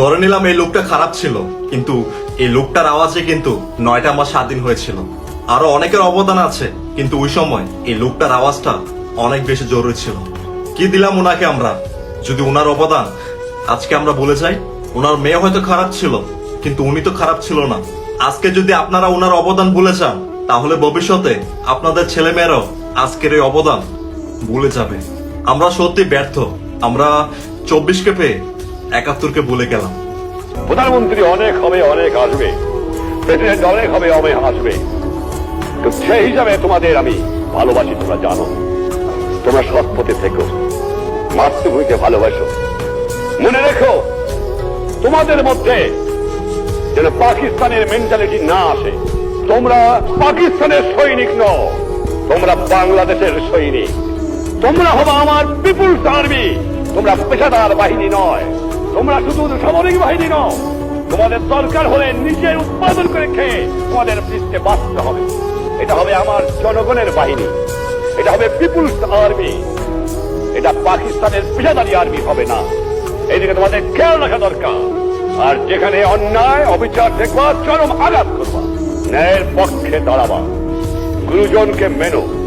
ধরে নিলাম এই লোকটা খারাপ ছিল, কিন্তু এই লোকটার আওয়াজে কিন্তু নয়টা মাস স্বাধীন হয়েছিল। আরও অনেকের অবদান আছে, কিন্তু ওই সময় এই লোকটার আওয়াজটা অনেক বেশি জরুরি ছিল। কি দিলাম ওনাকে আমরা? যদি ওনার অবদান, আজকে আমরা বলে যাই, ওনার মেয়ে হয়তো খারাপ ছিল, কিন্তু উনি তো খারাপ ছিল না। আজকে যদি আপনারা ওনার অবদান ভুলে যান, তাহলে ভবিষ্যতে আপনাদের ছেলে মেয়েরাও আজকের এই অবদান ভুলে যাবে। আমরা সত্যি ব্যর্থ। আমরা চব্বিশকে পেয়ে একাত্তরকে বলে গেলাম। প্রধানমন্ত্রী অনেক হবে, অনেক আসবে। প্রেসিডেন্ট অনেক হবে, অনেক আসবে। তো সেই হিসাবে তোমাদের আমি ভালোবাসি, তোমরা জানো। তোমরা সৎ পথে থেকো। মাতৃভূমিকে ভালোবাসো। মনে রেখো, তোমাদের মধ্যে যেন পাকিস্তানের মেন্টালিটি না আসে। তোমরা পাকিস্তানের সৈনিক নও, তোমরা বাংলাদেশের সৈনিক। তোমরা হব আমার পিপুলস আর্মি তোমরা পেশাদার বাহিনী নয়। তোমরা শুধু সামরিক বাহিনী নও, তোমাদের দরকার হলে নিজের উৎপাদন করে খেয়ে তোমাদের পৃষ্ঠে বাঁচতে হবে। এটা হবে আমার জনগণের বাহিনী। এটা হবে পিপুলস আর্মি। এটা পাকিস্তানের পেশাদারি আর্মি হবে না। এইদিকে তোমাদের খেয়াল রাখা দরকার। আর যেখানে অন্যায়, অবিচার দেখবা, চরম আঘাত করবা। ন্যায়ের পক্ষে দাঁড়াবা। গুরুজনকে মেনো।